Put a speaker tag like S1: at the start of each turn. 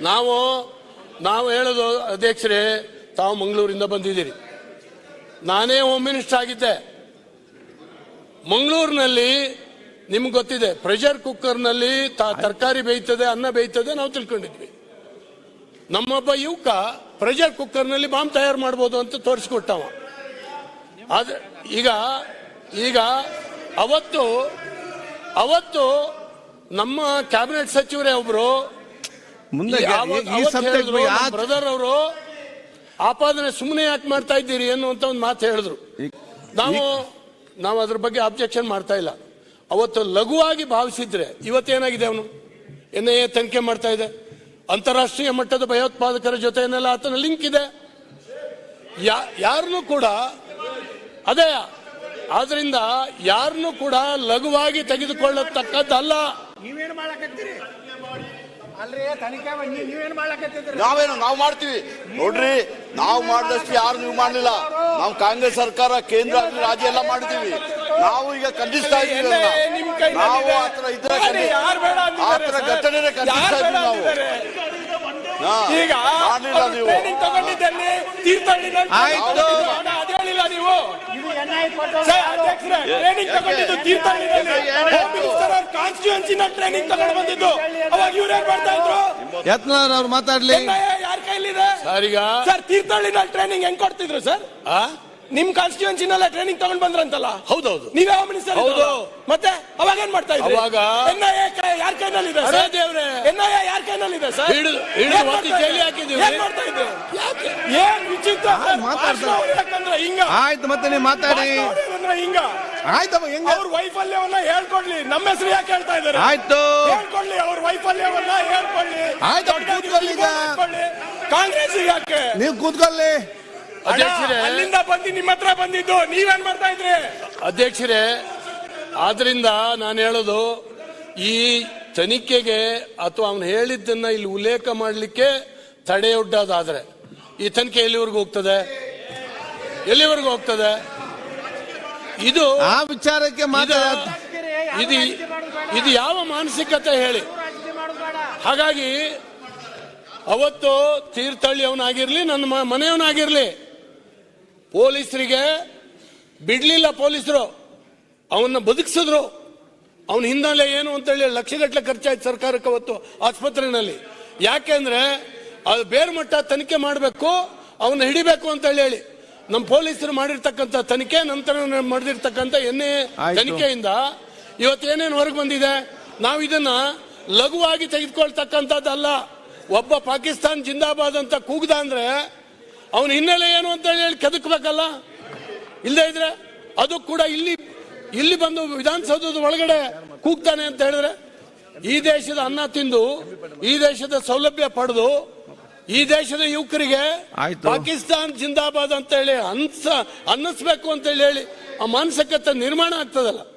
S1: ನಾವು ನಾವು ಹೇಳೋದು ಅಧ್ಯಕ್ಷರೇ, ತಾವು ಮಂಗಳೂರಿಂದ ಬಂದಿದ್ದೀರಿ. ನಾನೇ ಹೋಮ್ ಮಿನಿಸ್ಟರ್ ಆಗಿದ್ದೆ. ಮಂಗಳೂರಿನಲ್ಲಿ ನಿಮ್ಗೆ ಗೊತ್ತಿದೆ ಪ್ರೆಷರ್ ಕುಕ್ಕರ್ನಲ್ಲಿ ತರಕಾರಿ ಬೇಯ್ತದೆ, ಅನ್ನ ಬೇಯ್ತದೆ ನಾವು ತಿಳ್ಕೊಂಡಿದ್ವಿ. ನಮ್ಮೊಬ್ಬ ಯುವಕ ಪ್ರೆಷರ್ ಕುಕ್ಕರ್ನಲ್ಲಿ ಬಾಂಬ್ ತಯಾರು ಮಾಡ್ಬೋದು ಅಂತ ತೋರಿಸ್ಕೊಟ್ಟವ. ಆದ್ರೆ, ಈಗ ಈಗ ಅವತ್ತು ಅವತ್ತು ನಮ್ಮ ಕ್ಯಾಬಿನೆಟ್ ಸಚಿವರೇ ಒಬ್ರು
S2: ಮುಂದೆ ಈ- ಸಬ್ಜೆಕ್ಟ್
S1: ಬ್ರದರ್ ಅವರು ಆಪಾದನೆ ಸುಮ್ಮನೆ ಯಾಕೆ ಮಾಡ್ತಾ ಇದ್ದೀರಿ? ಅನ್ನುವಂತ ಒಂದು ಮಾತು ಹೇಳಿದ್ರು. ನಾವು ನಾವು ಅದ್ರ ಬಗ್ಗೆ ಅಬ್ಜೆಕ್ಷನ್ ಮಾಡ್ತಾ ಇಲ್ಲ. ಅವತ್ತು ಲಘುವಾಗಿ ಭಾವಿಸಿದ್ರೆ ಇವತ್ತೇನಾಗಿದೆ ಅವನು? ಎನ್ ಐ ಎ ತನಿಖೆ ಮಾಡ್ತಾ ಇದೆ. ಅಂತಾರಾಷ್ಟ್ರೀಯ ಮಟ್ಟದ ಭಯೋತ್ಪಾದಕರ ಜೊತೆನೆಲ್ಲ ಆತನ ಲಿಂಕ್ ಇದೆ. ಯಾರನ್ನೂ ಕೂಡ ಅದೇ ಆದ್ರಿಂದ ಯಾರನ್ನೂ ಕೂಡ ಲಘುವಾಗಿ ತೆಗೆದುಕೊಳ್ಳತಕ್ಕದ್ದಲ್ಲ.
S3: ನೀವೇನು ಮಾಡಕತ್ತೀರಿ ನೀವೇನ್
S4: ನಾವು ಮಾಡ್ತೀವಿ. ನೋಡ್ರಿ ನಾವು ಮಾಡಿದಷ್ಟು ಯಾರು ನೀವು ಮಾಡಲಿಲ್ಲ. ನಾವು ಕಾಂಗ್ರೆಸ್ ಸರ್ಕಾರ ಕೇಂದ್ರ ರಾಜ್ಯ ಎಲ್ಲ ಮಾಡಿದೀವಿ ನಾವು ಈಗ ಖಂಡಿಸ್ತಾ
S3: ಇದ್ದೀವಿ
S4: ನಾವು ಇದ್ರೆ
S3: ಅಂದಿದ್ದಾರೆ
S4: ಆತರ ಘಟನೆ ಖಂಡಿಸ್ತಾ
S3: ಯಾರ್
S4: ನಾವು.
S3: ಈಗ
S4: ಮಾಡ್ಲಿಲ್ಲ ನೀವು.
S3: ಟ್ರೈನಿಂಗ್ ತಗೊಂಡಿದ್ದಲ್ಲಿ ಹೇಳಿಲ್ಲ ನೀವು. ಅಧ್ಯಕ್ಷರೇ, ಟ್ರೈನಿಂಗ್ ತಗೊಂಡಿದ್ದು ತೀರ್ಥಹಳ್ಳಿನಲ್ಲಿ ಕಾನ್ಸ್ಟಿಟ್ಯೂನ್ಸಿನ ಟ್ರೈನಿಂಗ್ ತಗೊಂಡು ಬಂದಿದ್ದು. ಅವಾಗ ಇವ್ರು ಏನ್ ಮಾಡ್ತಾ ಇದ್ರು?
S2: ಯತ್ನಾರ್ ಅವ್ರು ಮಾತಾಡ್ಲಿ.
S3: ಯಾರ ಕೈಲಿದೆ?
S1: ಸರಿಗ
S3: ಸರ್ ತೀರ್ಥಹಳ್ಳಿನಲ್ಲಿ ಟ್ರೈನಿಂಗ್ ಹೆಂಗ್ ಕೊಡ್ತಿದ್ರು ಸರ್
S1: ಆ?
S3: ನಿಮ್ ಕಾನ್ಸ್ಟಿಟ್ಯೂನ್ಸಿನಲ್ಲ ಟ್ರೈನಿಂಗ್ ತಗೊಂಡ್ ಬಂದ್ರಂತಲ್ಲ?
S1: ಹೌದೌದು.
S3: ನೀವೇ ಯಾವ ಮಿನಿಸ್ಟರ್
S1: ಹೌದು.
S3: ಮತ್ತೆ ಅವಾಗ ಏನ್ ಮಾಡ್ತಾ ಇದ್ರಿ?
S1: ಅವಾಗ-
S3: ಎನ್ಐಎ ಯಾರ ಕೈನಲ್ಲಿದೆ
S1: ಅರೆ ದೇವ್ರೇ.
S3: ಎನ್ಐಎ ಯಾರ ಕೈನಲ್ಲಿದೆ ಸರ್
S1: ಹಿಡಿದು- ಹಿಡಿದು
S3: ಇದ್ರಿ?
S1: ಹಾಕಿದ್ದೀವಿ.
S3: ಏನ್ ಮಾಡ್ತಾ ಇದ್ರಿ?
S1: ಯಾಕೆ?
S3: ಏನ್ ವಿಚಿತ್ರ
S2: ಮಾತಾಡ್ತಾರೆ.
S3: ಹಿಂಗ.
S2: ಆಯ್ತು ಮತ್ತೆ ನೀವು ಮಾತಾಡಿ.
S3: ಹಿಂಗ.
S2: ಆಯ್ತಮ್ಮ ಹೆಂಗ?
S3: ಅವ್ರ ವೈಫಲ್ಯವನ್ನ ಹೇಳ್ಕೊಡ್ಲಿ. ನಮ್ಮ ಹೆಸರು ಯಾಕೆ ಹೇಳ್ತಾ ಇದ್ದಾರೆ?
S2: ಆಯ್ತು.
S3: ಹೇಳ್ಕೊಡ್ಲಿ ಅವ್ರ ವೈಫಲ್ಯವನ್ನ ಹೇಳ್ಕೊಳ್ಳಿ
S2: ಆಯ್ತು, ಅವ್ರು ಕೂತ್ಕೊಳ್ಳಿ ಈಗ.
S3: ಕಾಂಗ್ರೆಸ್ ಯಾಕೆ?
S2: ನೀವು ಕೂತ್ಕೊಳ್ಳಿ.
S1: ಅಧ್ಯಕ್ಷರೇ.
S3: ಅಲ್ಲಿಂದ ಬಂದು ನಿಮ್ಮ ಹತ್ರ ಬಂದಿದ್ದು ನೀವೇನ್ ಮಾಡ್ತಾ ಇದ್ರಿ?
S1: ಅಧ್ಯಕ್ಷರೇ ಆದ್ರಿಂದ ನಾನು ಹೇಳೋದು ಈ ತನಿಖೆಗೆ ಅಥವಾ ಅವನು ಹೇಳಿದ್ದನ್ನ ಇಲ್ಲಿ ಉಲ್ಲೇಖ ಮಾಡಲಿಕ್ಕೆ ತಡೆಯೊಡ್ಡೋದಾದ್ರೆ ಈ ತನಿಖೆ ಎಲ್ಲಿವರೆಗೂ ಹೋಗ್ತದೆ? ಎಲ್ಲಿವರೆಗೂ ಹೋಗ್ತದೆ? ಇದು
S2: ಆ ವಿಚಾರಕ್ಕೆ
S1: ಇದು ಇದು ಇದು ಯಾವ ಮಾನಸಿಕತೆ ಹೇಳಿ? ಹಾಗಾಗಿ ಅವತ್ತು ತೀರ್ಥಹಳ್ಳಿ ಅವನಾಗಿರ್ಲಿ ನನ್ನ ಮನೆಯವನಾಗಿರ್ಲಿ ಪೊಲೀಸರಿಗೆ ಬಿಡ್ಲಿಲ್ಲ ಪೊಲೀಸರು. ಅವನ್ನ ಬದುಕಿಸಿದ್ರು. ಅವನ ಹಿನ್ನೆಲೆ ಏನು ಅಂತೇಳಿ ಲಕ್ಷಗಟ್ಟಲೆ ಖರ್ಚಾಯ್ತು ಸರ್ಕಾರಕ್ಕೆ ಅವತ್ತು ಆಸ್ಪತ್ರೆಯಲ್ಲಿ ಯಾಕೆಂದ್ರೆ ಅದು ಬೇರೆ ಮಟ್ಟ ತನಿಖೆ ಮಾಡಬೇಕು ಅವನ್ನ ಹಿಡಿಬೇಕು ಅಂತ ಹೇಳಿ. ನಮ್ಮ ಪೊಲೀಸರು ಮಾಡಿರ್ತಕ್ಕಂಥ ತನಿಖೆ ನಂತರ ಮಾಡಿರ್ತಕ್ಕಂಥ ಎನ್ನೆ
S2: ತನಿಖೆಯಿಂದ
S1: ತನಿಖೆಯಿಂದ ಇವತ್ತೇನೇನು ಹೊರಗೆ ಬಂದಿದೆ ನಾವು ಇದನ್ನ ಲಘುವಾಗಿ ತೆಗೆದುಕೊಳ್ತಕ್ಕಂಥದ್ದಲ್ಲ. ಒಬ್ಬ ಪಾಕಿಸ್ತಾನ್ ಜಿಂದಾಬಾದ್ ಅಂತ ಕೂಗ್ದ ಅಂದ್ರೆ ಅವನ ಹಿನ್ನೆಲೆ ಏನು ಅಂತ ಹೇಳಿ ಕೆದಕ್ಬೇಕಲ್ಲ? ಇಲ್ಲದೆ ಇದ್ರೆ ಅದು ಕೂಡ ಇಲ್ಲಿ ಇಲ್ಲಿ ಬಂದು ವಿಧಾನಸೌಧದ ಒಳಗಡೆ ಕೂಗ್ತಾನೆ ಅಂತ ಹೇಳಿದ್ರೆ ಈ ದೇಶದ ಅನ್ನ ತಿಂದು ಈ ದೇಶದ ಸೌಲಭ್ಯ ಪಡೆದು ಈ ದೇಶದ ಯುವಕರಿಗೆ. ಪಾಕಿಸ್ತಾನ್ ಜಿಂದಾಬಾದ್ ಅಂತ ಹೇಳಿ ಅನ್ಸ ಅನ್ನಿಸ್ಬೇಕು ಅಂತ ಹೇಳಿ ಆ ಮಾನಸಿಕತೆ ನಿರ್ಮಾಣ ಆಗ್ತದಲ್ಲ